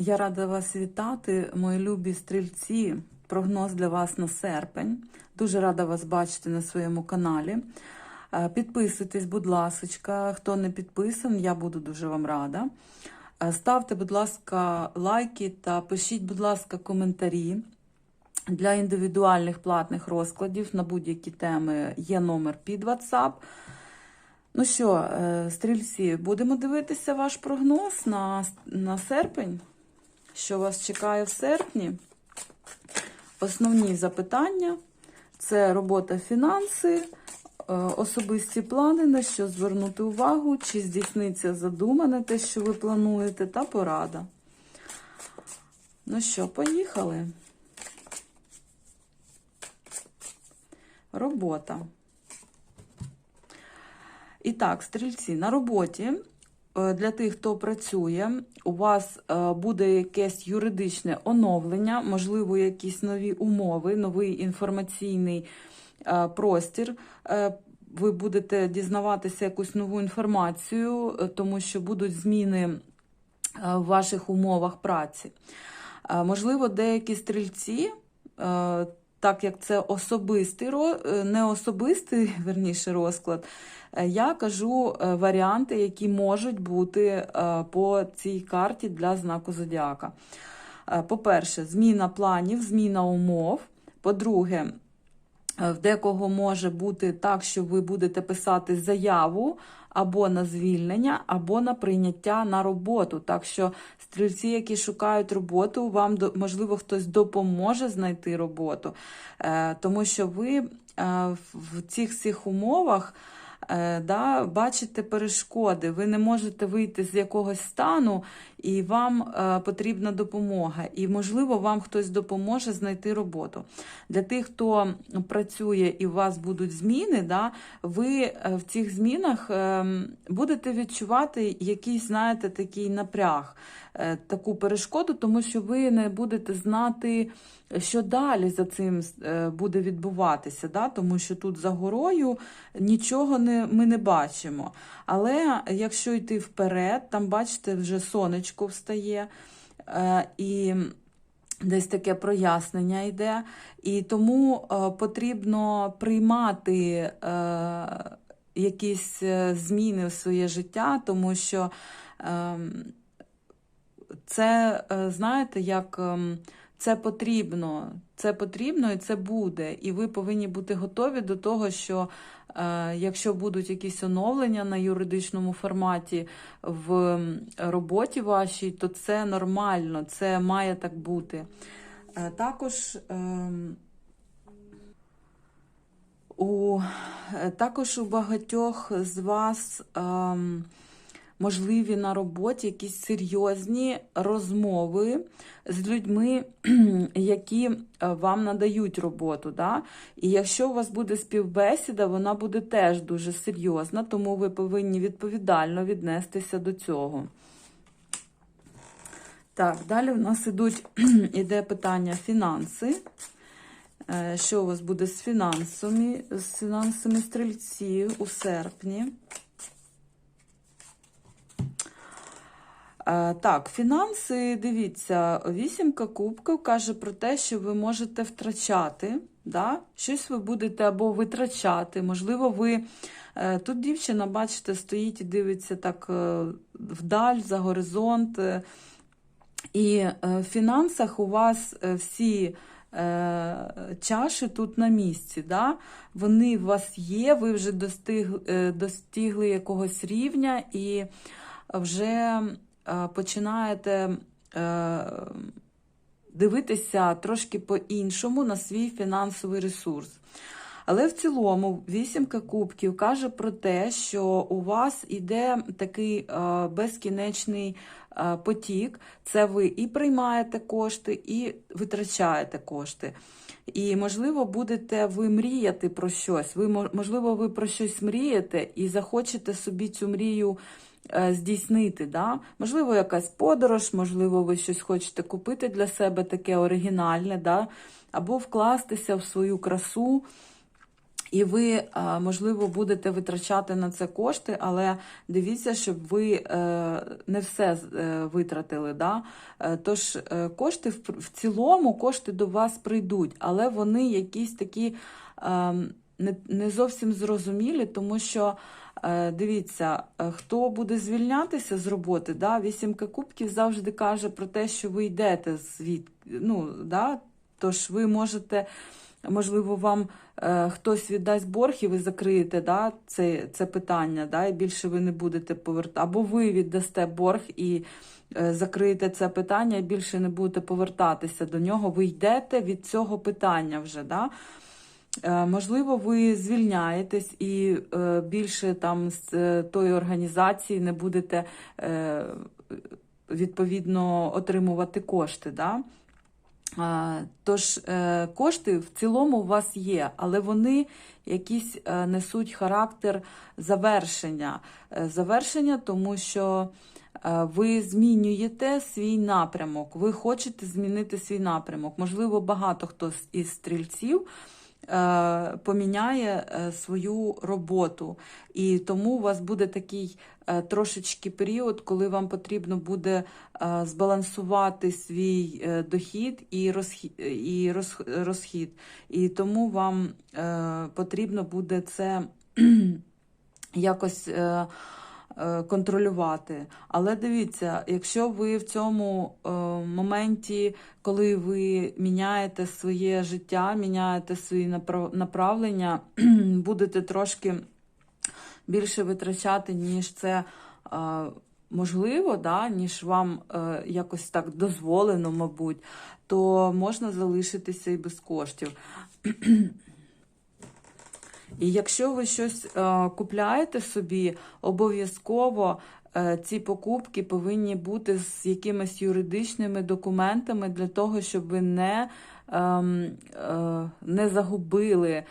Я рада вас вітати, мої любі стрільці. Прогноз для вас на серпень. Дуже рада вас бачити на своєму каналі. Е, Підписуйтесь, будь ласка. Хто не підписаний, я буду дуже вам рада. Е, Ставте, будь ласка, лайки та пишіть, будь ласка, коментарі. Для індивідуальних платних розкладів на будь-які теми є номер під WhatsApp. Ну що, е, стрільці, будемо дивитися ваш прогноз на, на серпень. Що вас чекає в серпні? Основні запитання це робота, фінанси, е, особисті плани, на що звернути увагу, чи здійсниться задумане те, що ви плануєте, та порада. Ну що, поїхали. Робота. І так, стрільці, на роботі для тих, хто працює, у вас е, буде якесь юридичне оновлення, можливо, якісь нові умови, новий інформаційний е, простір. Е, Ви будете дізнаватися якусь нову інформацію, е, тому що будуть зміни е, в ваших умовах праці. Е, Можливо, деякі стрільці. Так як це особистий е, не особистий верніше розклад, е, я кажу е, варіанти, які можуть бути по цій карті для знаку зодіака. По-перше, зміна планів, зміна умов. По-друге, в декого може бути так, що ви будете писати заяву або на звільнення, або на прийняття на роботу. Так що стрільці, які шукають роботу, вам можливо хтось допоможе знайти роботу, Е, тому що ви е, в цих всіх умовах. Е, Да, бачите перешкоди, ви не можете вийти з якогось стану, і вам е, потрібна допомога. І, можливо, вам хтось допоможе знайти роботу. Для тих, хто працює і у вас будуть зміни, да, ви е, в цих змінах е, будете відчувати якийсь, знаєте, такий напряг, таку перешкоду, тому що ви не будете знати, що далі за цим е, буде відбуватися, да, тому що тут за горою нічого не, ми не бачимо. Але якщо йти вперед, там, бачите, вже сонечко встає. е, І десь таке прояснення йде. І тому е, потрібно приймати якісь зміни в своє життя, тому що е, це, знаєте, як. Це потрібно, це потрібно і це буде. І ви повинні бути готові до того, що е, якщо будуть якісь оновлення на юридичному форматі в роботі вашій, то це нормально, це має так бути. Е, також. ем, у, е, також у багатьох з вас ем, можливі на роботі якісь серйозні розмови з людьми, які е, вам надають роботу. Да? І якщо у вас буде співбесіда, вона буде теж дуже серйозна, тому ви повинні відповідально віднестися до цього. Так, далі в нас ідуть, іде питання фінанси. Е, Що у вас буде з фінансами, з фінансами стрільців у серпні? Так, фінанси, дивіться, вісімка кубків каже про те, що ви можете втрачати, да? щось ви будете або витрачати. Можливо, ви е, тут дівчина, бачите, стоїть і дивиться так е, вдаль за горизонт. е, І е, в фінансах у вас е, всі е, чаші тут на місці. Да? Вони у вас є, ви вже достиг, е, достигли якогось рівня і вже е, починаєте е, дивитися трошки по-іншому на свій фінансовий ресурс. Але в цілому вісімка кубків каже про те, що у вас іде такий е, безкінечний е, потік. Це ви і приймаєте кошти, і витрачаєте кошти. І, можливо, будете ви мріяти про щось. Ви, можливо, ви про щось мрієте і захочете собі цю мрію е, здійснити. Да? Можливо, якась подорож, можливо, ви щось хочете купити для себе таке оригінальне, да? або вкластися в свою красу. І ви, е, можливо, будете витрачати на це кошти, але дивіться, щоб ви е, не все е, витратили. Да? Е, Тож е, кошти в цілому кошти до вас прийдуть, але вони якісь такі е, не, не зовсім зрозумілі, тому що. Е, Дивіться, е, хто буде звільнятися з роботи, да? вісімка кубків завжди каже про те, що ви йдете звід. Ну, да? Тож ви можете, можливо, вам е, хтось віддасть борг і ви закриєте да, це, це питання, да, і більше ви не будете повертати. Або ви віддасте борг і закриєте це питання, і більше не будете повертатися до нього. Ви йдете від цього питання вже. Да? Е, Можливо, ви звільняєтесь і е, більше там з е, тої організації не будете відповідно отримувати кошти. Да? Тож кошти в цілому у вас є, але вони якісь несуть характер завершення. Завершення, тому що ви змінюєте свій напрямок, ви хочете змінити свій напрямок. Можливо, багато хто із стрільців поміняє е, свою роботу. І тому у вас буде такий е, трошечки період, коли вам потрібно буде е, збалансувати свій е, дохід і розхід, і розхід. І тому вам е, потрібно буде це якось. Е, Контролювати. Але дивіться, якщо ви в цьому е, моменті, коли ви міняєте своє життя, міняєте свої направлення, будете трошки більше витрачати, ніж це е, можливо, да, ніж вам якось так дозволено, мабуть, то можна залишитися і без коштів. І якщо ви щось е, купляєте собі, обов'язково е, ці покупки повинні бути з якимись юридичними документами для того, щоб ви не, ем, е, не загубили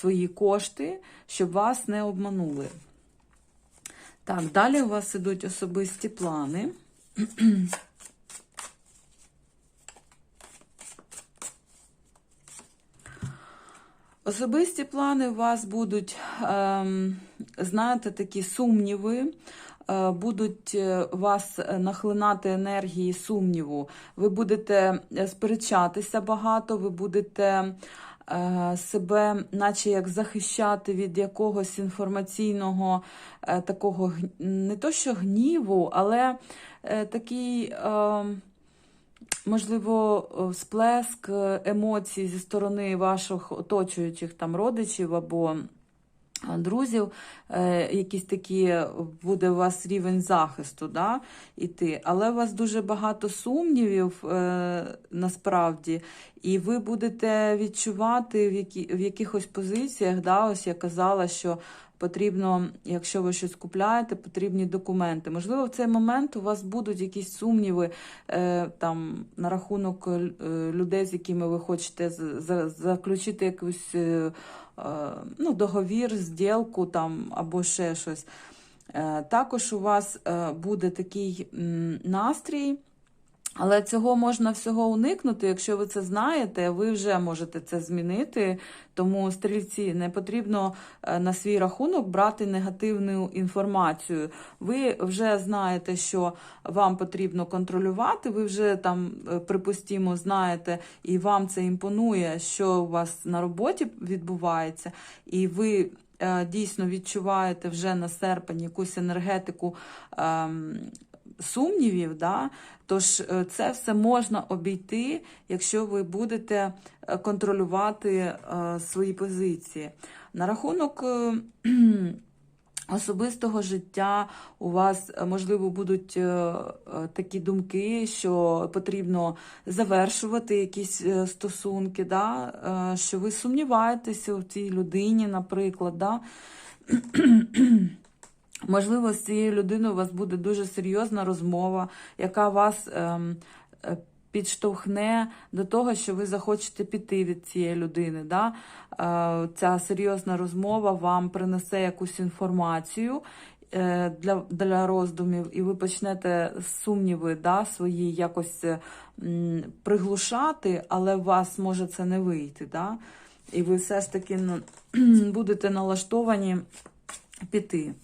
свої кошти, щоб вас не обманули. Так, далі у вас ідуть особисті плани. Особисті плани у вас будуть, ем, знаєте, такі сумніви, е, будуть е, вас нахлинати енергії сумніву. Ви будете е, сперечатися багато, ви будете себе, наче як захищати від якогось інформаційного такого не то що гніву, але такий. Можливо, е, сплеск е, емоцій зі сторони ваших оточуючих там родичів або е, друзів, якийсь такі буде у вас рівень захисту, да, іти. Але у вас дуже багато сумнівів насправді, і ви будете відчувати в, в якихось позиціях, да, ось я казала, що потрібно, якщо ви щось купляєте, потрібні документи. Можливо, в цей момент у вас будуть якісь сумніви е, там, на рахунок е, людей, з якими ви хочете заключити якусь е, е, ну, договір, зділку там, або ще щось. Е, Також у вас е, буде такий настрій. Але цього можна всього уникнути, якщо ви це знаєте, ви вже можете це змінити. Тому стрільці не потрібно е, на свій рахунок брати негативну інформацію. Ви вже знаєте, що вам потрібно контролювати. Ви вже там, е, припустімо, знаєте, і вам це імпонує, що у вас на роботі відбувається, і ви. е, Дійсно відчуваєте вже на серпень якусь енергетику ем, сумнівів, да? тож е, це все можна обійти, якщо ви будете е, контролювати е, свої позиції. На рахунок особистого життя у вас, можливо, будуть такі думки, що потрібно завершувати якісь стосунки, да? що ви сумніваєтеся у цій людині, наприклад. Да? Можливо, з цією людиною у вас буде дуже серйозна розмова, яка вас ем, е, підштовхне до того, що ви захочете піти від цієї людини. Да? Е, ця серйозна розмова вам принесе якусь інформацію е, для, для роздумів, і ви почнете сумніви да, свої якось е, м, приглушати, але вас може це не вийти. Да? і ви все ж таки ну, будете налаштовані піти.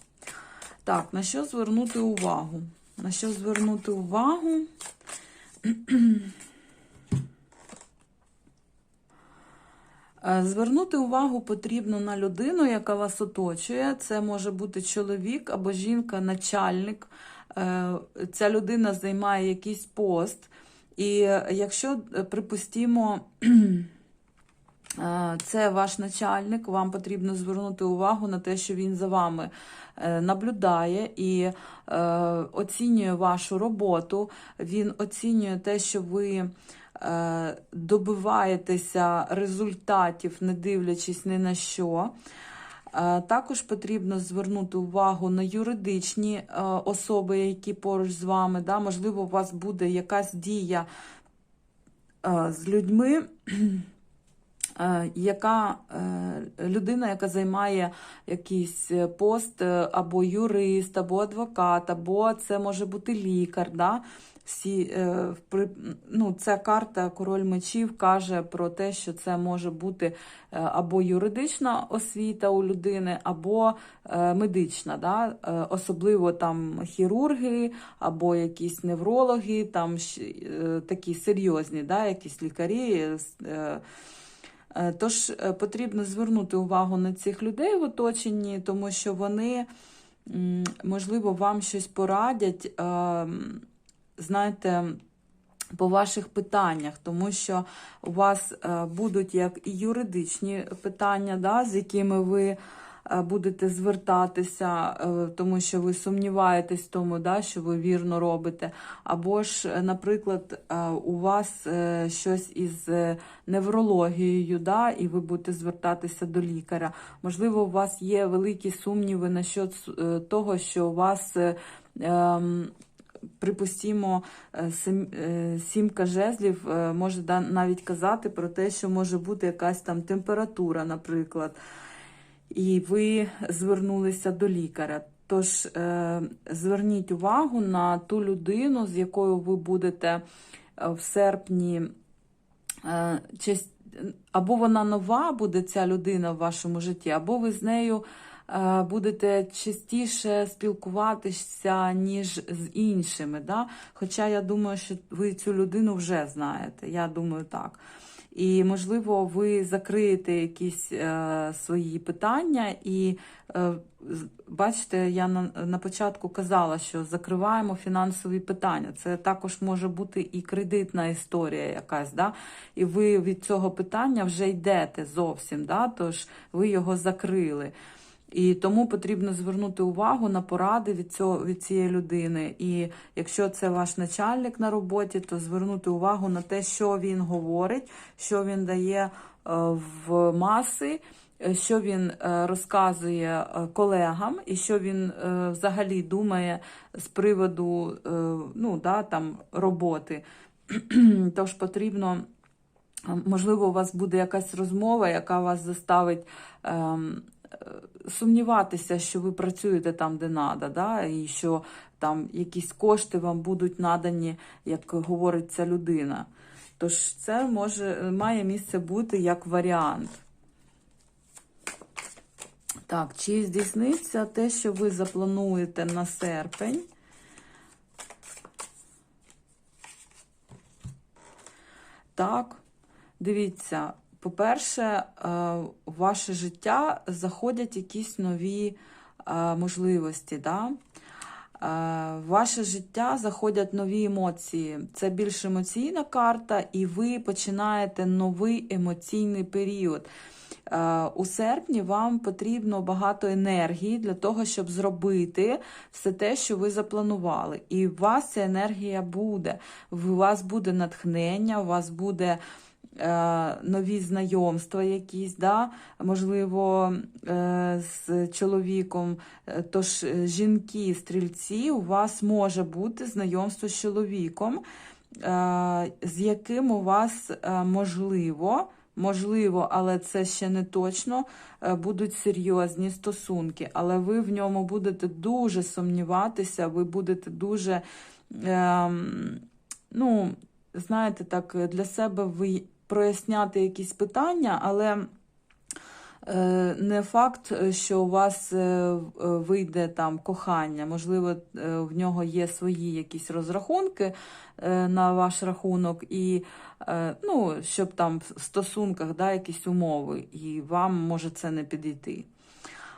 Так, на що звернути увагу? На що звернути увагу? Е, Звернути увагу потрібно на людину, яка вас оточує. Це може бути чоловік або жінка, начальник. Е, Ця людина займає якийсь пост. І е, якщо, припустімо, це ваш начальник, вам потрібно звернути увагу на те, що він за вами е, наблюдає і е, оцінює вашу роботу, він оцінює те, що ви е, добиваєтеся результатів, не дивлячись ні на що. Е, Також потрібно звернути увагу на юридичні е, особи, які поруч з вами. Да? Можливо, у вас буде якась дія е, з людьми, е, яка е, людина, яка займає якийсь е, пост, е, або юрист, або адвокат, або це може бути лікар. Да? Всі, е, ну, ця карта Король мечів каже про те, що це може бути е, або юридична освіта у людини, або е, медична, да? Е, особливо там хірурги, або якісь неврологи, там е, такі серйозні, да? якісь лікарі. Е, Тож е, потрібно звернути увагу на цих людей в оточенні, тому що вони, можливо, вам щось порадять, е, знаєте, по ваших питаннях, тому що у вас будуть як і юридичні питання, да, з якими ви будете звертатися, е, тому що ви сумніваєтесь в тому, да, що ви вірно робите. Або ж, е, наприклад, е, у вас е, щось із е, неврологією, да, і ви будете звертатися до лікаря. Можливо, у вас є великі сумніви насчет е, того, що у вас. е, ем, Припустімо, е, е, сімка жезлів е, може навіть казати про те, що може бути якась там температура, наприклад, і ви звернулися до лікаря. Тож е, зверніть увагу на ту людину, з якою ви будете е, в серпні е, або вона нова буде ця людина в вашому житті, або ви з нею будете частіше спілкуватися, ніж з іншими. Да? Хоча я думаю, що ви цю людину вже знаєте. Я думаю так. І, можливо, ви закриєте якісь е, свої питання, і е, бачите, я на, на початку казала, що закриваємо фінансові питання. Це також може бути і кредитна історія якась, да? і ви від цього питання вже йдете зовсім, да? тож ви його закрили. І тому потрібно звернути увагу на поради від цього від цієї людини. І якщо це ваш начальник на роботі, то звернути увагу на те, що він говорить, що він дає е, в маси, е, що він е, розказує колегам, і що він взагалі думає з приводу ну, да, там, роботи. Тож потрібно. Можливо, у вас буде якась розмова, яка вас заставить ем, сумніватися, що ви працюєте там, де треба, да? і що там якісь кошти вам будуть надані, як говорить ця людина. Тож це може, має місце бути як варіант. Так, чи здійсниться те, що ви заплануєте на серпень? Так, дивіться, по-перше, е, в ваше життя заходять якісь нові е, можливості. Да? Е, В ваше життя заходять нові емоції. Це більш емоційна карта, і ви починаєте новий емоційний період. У серпні вам потрібно багато енергії для того, щоб зробити все те, що ви запланували. І у вас ця енергія буде. У вас буде натхнення, у вас буде нові знайомства якісь, да? можливо, е, з чоловіком. Е, Тож е, жінки, стрільці, у вас може бути знайомство з чоловіком, е, з яким у вас е, можливо. Можливо, але це ще не точно. е, Будуть серйозні стосунки, але ви в ньому будете дуже сумніватися, ви будете дуже, ем, ну, знаєте, так, для себе ви проясняти якісь питання, але Е, Не факт, що у вас е, вийде там кохання. Можливо, е, в нього є свої якісь розрахунки на ваш рахунок, і ну, щоб там в стосунках да, якісь умови, і вам може це не підійти.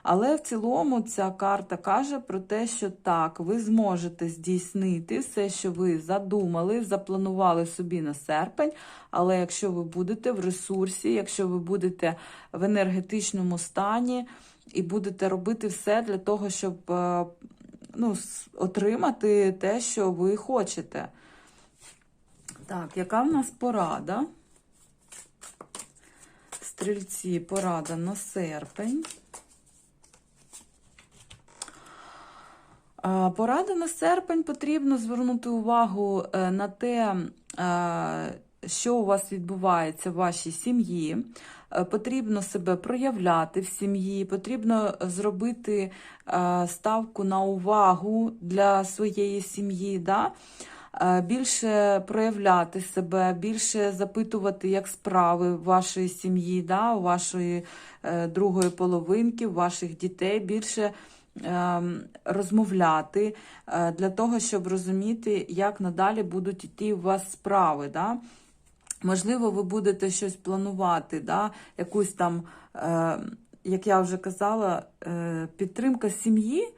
Але в цілому ця карта каже про те, що так, ви зможете здійснити все, що ви задумали, запланували собі на серпень. Але якщо ви будете в ресурсі, якщо ви будете в енергетичному стані і будете робити все для того, щоб е, ну, отримати те, що ви хочете. Так, яка в нас порада? Стрільці, порада на серпень. Порада на серпень потрібно звернути увагу е, на те, е, що у вас відбувається в вашій сім'ї. Е, Потрібно себе проявляти в сім'ї, потрібно зробити ставку на увагу для своєї сім'ї. Да? Більше проявляти себе, більше запитувати, як справи вашої сім'ї, да? вашої другої половинки, ваших дітей, більше розмовляти е, для того, щоб розуміти, як надалі будуть йти у вас справи. Да? Можливо, ви будете щось планувати, да? якусь там, е, як я вже казала, е, підтримка сім'ї. е,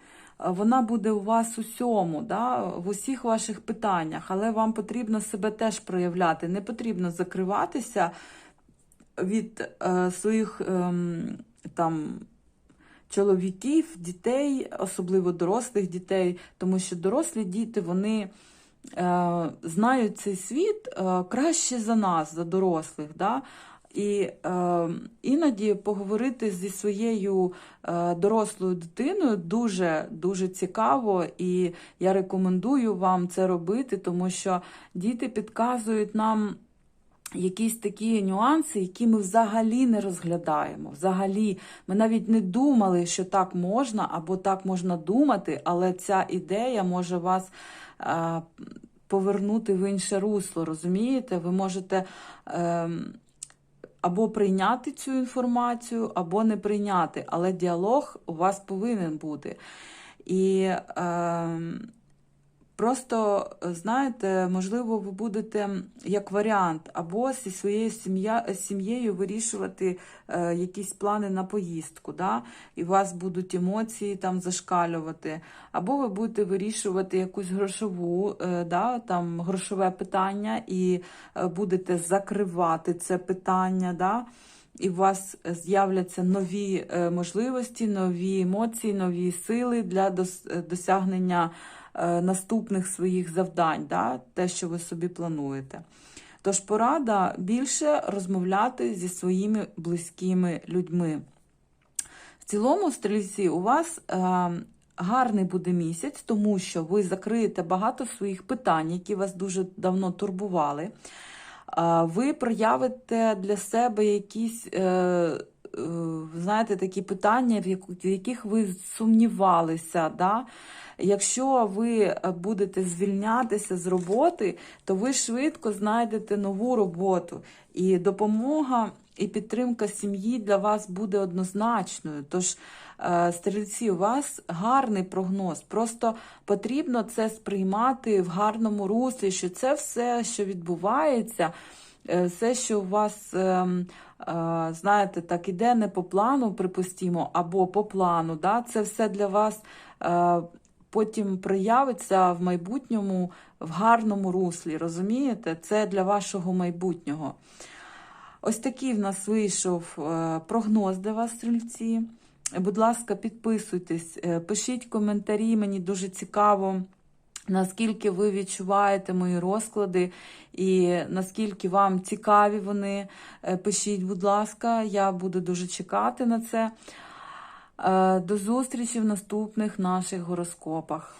Вона буде у вас усьому, да, в усіх ваших питаннях, але вам потрібно себе теж проявляти. Не потрібно закриватися від е, своїх ем, там чоловіків, дітей, особливо дорослих дітей, тому що дорослі діти вони е, знають цей світ е, краще за нас, за дорослих. Да? І е, іноді поговорити зі своєю е, дорослою дитиною дуже дуже цікаво, і я рекомендую вам це робити, тому що діти підказують нам якісь такі нюанси, які ми взагалі не розглядаємо. Взагалі, ми навіть не думали, що так можна або так можна думати, але ця ідея може вас е, повернути в інше русло. Розумієте? Ви можете. Е, або прийняти цю інформацію, або не прийняти, але діалог у вас повинен бути. І е, просто, знаєте, можливо, ви будете як варіант, або зі своєю сім'єю вирішувати е, якісь плани на поїздку, да? і у вас будуть емоції там зашкалювати, або ви будете вирішувати якусь грошову, е, да? там, грошове питання, і е, будете закривати це питання. Да? І у вас з'являться нові е, можливості, нові емоції, нові сили для дос- е, досягнення е, наступних своїх завдань, да? те, що ви собі плануєте. Тож порада більше розмовляти зі своїми близькими людьми. В цілому, стрільці, у вас е, гарний буде місяць, тому що ви закриєте багато своїх питань, які вас дуже давно турбували. Е, ви проявите для себе якісь, е, е, знаєте, такі питання, в яких ви сумнівалися. Да? Якщо ви будете звільнятися з роботи, то ви швидко знайдете нову роботу. І допомога і підтримка сім'ї для вас буде однозначною. Тож, е, стрільці, у вас гарний прогноз. Просто потрібно це сприймати в гарному руслі, що це все, що відбувається, е, все, що у вас, ем, е, знаєте, так іде не по плану, припустімо, або по плану. Да? Це все для вас. е, Потім проявиться в майбутньому в гарному руслі, розумієте? Це для вашого майбутнього. Ось такий в нас вийшов е, прогноз для вас, стрільці. Будь ласка, підписуйтесь, е, пишіть коментарі, мені дуже цікаво, наскільки ви відчуваєте мої розклади і наскільки вам цікаві вони. Е, Пишіть, будь ласка, я буду дуже чекати на це. Е, До зустрічі в наступних наших гороскопах.